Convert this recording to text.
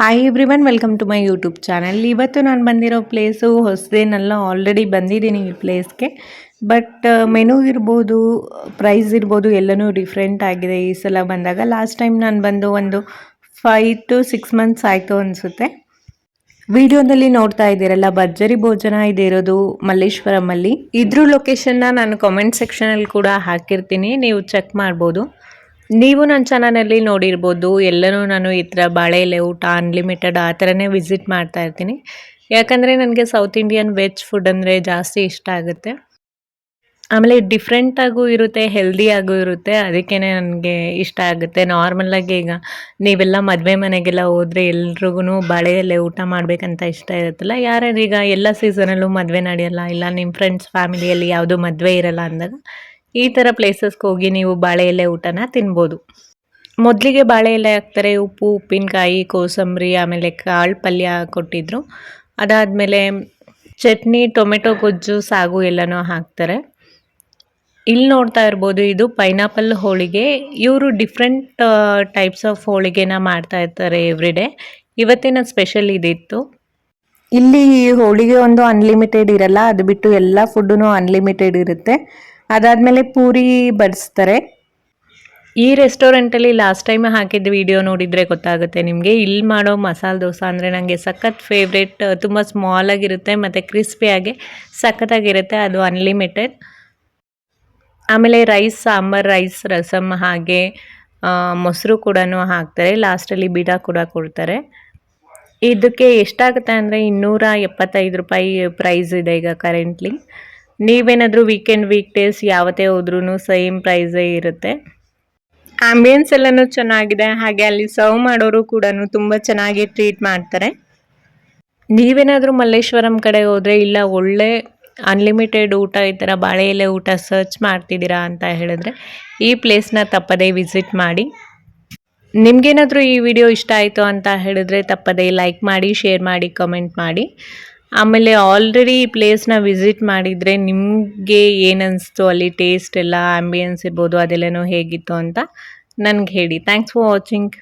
Hi everyone welcome to my YouTube channel ಇವತ್ತು ನಾನು ಬಂದಿರೋ ಪ್ಲೇಸು ಹೊಸದೇನಲ್ಲ ಆಲ್ರೆಡಿ ಬಂದಿದ್ದೀನಿ ಈ ಪ್ಲೇಸ್ಗೆ ಬಟ್ ಮೆನು ಇರ್ಬೋದು ಪ್ರೈಸ್ ಇರ್ಬೋದು ಎಲ್ಲನೂ ಡಿಫ್ರೆಂಟ್ ಆಗಿದೆ ಈ ಸಲ ಬಂದಾಗ. ಲಾಸ್ಟ್ ಟೈಮ್ ನಾನು ಬಂದು ಒಂದು ಫೈವ್ ಟು ಸಿಕ್ಸ್ ಮಂತ್ಸ್ ಆಯಿತು ಅನಿಸುತ್ತೆ. ವಿಡಿಯೋದಲ್ಲಿ ನೋಡ್ತಾ ಇದ್ದೀರಲ್ಲ, ಭರ್ಜರಿ ಭೋಜನ ಇದೆ ಇರೋದು ಮಲ್ಲೇಶ್ವರಮಲ್ಲಿ. ಇದ್ರ ಲೊಕೇಶನ್ನ ನಾನು ಕಾಮೆಂಟ್ ಸೆಕ್ಷನಲ್ಲಿ ಕೂಡ ಹಾಕಿರ್ತೀನಿ, ನೀವು ಚೆಕ್ ಮಾಡ್ಬೋದು. ನೀವು ನನ್ನ ಚಾನಲಲ್ಲಿ ನೋಡಿರ್ಬೋದು, ಎಲ್ಲನೂ ನಾನು ಈ ಥರ ಬಾಳೆ ಎಲೆ ಊಟ ಅನ್ಲಿಮಿಟೆಡ್ ಆ ಥರನೇ ವಿಸಿಟ್ ಮಾಡ್ತಾ ಇರ್ತೀನಿ. ಯಾಕಂದರೆ ನನಗೆ ಸೌತ್ ಇಂಡಿಯನ್ ವೆಜ್ ಫುಡ್ ಅಂದರೆ ಜಾಸ್ತಿ ಇಷ್ಟ ಆಗುತ್ತೆ. ಆಮೇಲೆ ಡಿಫ್ರೆಂಟಾಗೂ ಇರುತ್ತೆ ಹೆಲ್ದಿಯಾಗೂ ಇರುತ್ತೆ ಅದಕ್ಕೇ ನನಗೆ ಇಷ್ಟ ಆಗುತ್ತೆ. ನಾರ್ಮಲಾಗಿ ಈಗ ನೀವೆಲ್ಲ ಮದುವೆ ಮನೆಗೆಲ್ಲ ಹೋದರೆ ಎಲ್ರಿಗೂ ಬಾಳೆ ಎಲೆ ಊಟ ಮಾಡಬೇಕಂತ ಇಷ್ಟ ಇರುತ್ತಲ್ಲ ಈಗ ಎಲ್ಲ ಸೀಸನಲ್ಲೂ ಮದುವೆ ನಡೆಯಲ್ಲ, ಇಲ್ಲ ನಿಮ್ಮ ಫ್ರೆಂಡ್ಸ್ ಫ್ಯಾಮಿಲಿಯಲ್ಲಿ ಯಾವುದೂ ಮದುವೆ ಇರಲ್ಲ ಅಂದಾಗ ಈ ಥರ ಪ್ಲೇಸಸ್ಗೆ ಹೋಗಿ ನೀವು ಬಾಳೆ ಎಲೆ ಊಟನ ತಿನ್ಬೋದು. ಮೊದಲಿಗೆ ಬಾಳೆ ಎಲೆ ಹಾಕ್ತಾರೆ, ಉಪ್ಪು, ಉಪ್ಪಿನಕಾಯಿ, ಕೋಸಂಬರಿ, ಆಮೇಲೆ ಕಾಳು ಪಲ್ಯ ಕೊಟ್ಟಿದ್ರು. ಅದಾದಮೇಲೆ ಚಟ್ನಿ, ಟೊಮೆಟೊ, ಗೊಜ್ಜು, ಸಾಗು ಎಲ್ಲನೂ ಹಾಕ್ತಾರೆ. ಇಲ್ಲಿ ನೋಡ್ತಾ ಇರ್ಬೋದು, ಇದು ಪೈನಾಪಲ್ ಹೋಳಿಗೆ. ಇವರು ಡಿಫ್ರೆಂಟ್ ಟೈಪ್ಸ್ ಆಫ್ ಹೋಳಿಗೆನ ಮಾಡ್ತಾ ಇರ್ತಾರೆ ಎವ್ರಿ ಡೇ ಇವತ್ತಿನ ಸ್ಪೆಷಲ್ ಇದಿತ್ತು. ಇಲ್ಲಿ ಹೋಳಿಗೆ ಒಂದು ಅನ್ಲಿಮಿಟೆಡ್ ಇರಲ್ಲ, ಅದು ಬಿಟ್ಟು ಎಲ್ಲ ಫುಡ್ಡೂ ಅನ್ಲಿಮಿಟೆಡ್ ಇರುತ್ತೆ. ಅದಾದಮೇಲೆ ಪೂರಿ ಬಡಿಸ್ತಾರೆ. ಈ ರೆಸ್ಟೋರೆಂಟಲ್ಲಿ ಲಾಸ್ಟ್ ಟೈಮ್ ಹಾಕಿದ್ದ ವಿಡಿಯೋ ನೋಡಿದರೆ ಗೊತ್ತಾಗುತ್ತೆ ನಿಮಗೆ. ಇಲ್ಲಿ ಮಾಡೋ ಮಸಾಲೆ ದೋಸೆ ಅಂದರೆ ನನಗೆ ಸಖತ್ ಫೇವ್ರೇಟ್ ತುಂಬ ಸ್ಮಾಲಾಗಿರುತ್ತೆ ಮತ್ತು ಕ್ರಿಸ್ಪಿಯಾಗಿ ಸಖತ್ತಾಗಿರುತ್ತೆ, ಅದು ಅನ್ಲಿಮಿಟೆಡ್ ಆಮೇಲೆ ರೈಸ್ ಸಾಂಬಾರ್ ರೈಸ್ ರಸಮ್ ಹಾಗೆ ಮೊಸರು ಕೂಡ ಹಾಕ್ತಾರೆ. ಲಾಸ್ಟಲ್ಲಿ ಬೀಡ ಕೂಡ ಕೊಡ್ತಾರೆ. ಇದಕ್ಕೆ ಎಷ್ಟಾಗುತ್ತೆ ಅಂದರೆ ಇನ್ನೂರ ಎಪ್ಪತ್ತೈದು ರೂಪಾಯಿ ಪ್ರೈಸ್ ಇದೆ ಈಗ ಕರೆಂಟ್ಲಿ ನೀವೇನಾದರೂ ವೀಕೆಂಡ್ ವೀಕ್ ಡೇಸ್ ಯಾವತ್ತೇ ಹೋದ್ರೂ ಸೇಮ್ ಪ್ರೈಸೇ ಇರುತ್ತೆ. ಆಂಬಿಯನ್ಸ್ ಎಲ್ಲನೂ ಚೆನ್ನಾಗಿದೆ, ಹಾಗೆ ಅಲ್ಲಿ ಸರ್ವ್ ಮಾಡೋರು ಕೂಡ ತುಂಬ ಚೆನ್ನಾಗಿ ಟ್ರೀಟ್ ಮಾಡ್ತಾರೆ. ನೀವೇನಾದರೂ ಮಲ್ಲೇಶ್ವರಂ ಕಡೆ ಹೋದರೆ ಇಲ್ಲ ಒಳ್ಳೆ ಅನ್ಲಿಮಿಟೆಡ್ ಊಟ ಈ ಥರ ಬಾಳೆ ಎಲೆ ಊಟ ಸರ್ಚ್ ಮಾಡ್ತಿದ್ದೀರಾ ಅಂತ ಹೇಳಿದ್ರೆ ಈ ಪ್ಲೇಸ್ನ ತಪ್ಪದೇ ವಿಸಿಟ್ ಮಾಡಿ. ನಿಮಗೇನಾದರೂ ಈ ವಿಡಿಯೋ ಇಷ್ಟ ಆಯಿತು ಅಂತ ಹೇಳಿದ್ರೆ ತಪ್ಪದೇ ಲೈಕ್ ಮಾಡಿ ಶೇರ್ ಮಾಡಿ ಕಮೆಂಟ್ ಮಾಡಿ. ಆಮೇಲೆ ಆಲ್ರೆಡಿ ಈ ಪ್ಲೇಸ್ನ ವಿಸಿಟ್ ಮಾಡಿದರೆ ನಿಮಗೆ ಏನನ್ನಿಸ್ತು ಅಲ್ಲಿ ಟೇಸ್ಟ್ ಎಲ್ಲ ಆ್ಯಂಬಿಯನ್ಸ್ ಇರ್ಬೋದು ಅದೆಲ್ಲನೂ ಹೇಗಿತ್ತು ಅಂತ ನನಗೆ ಹೇಳಿ. Thanks for watching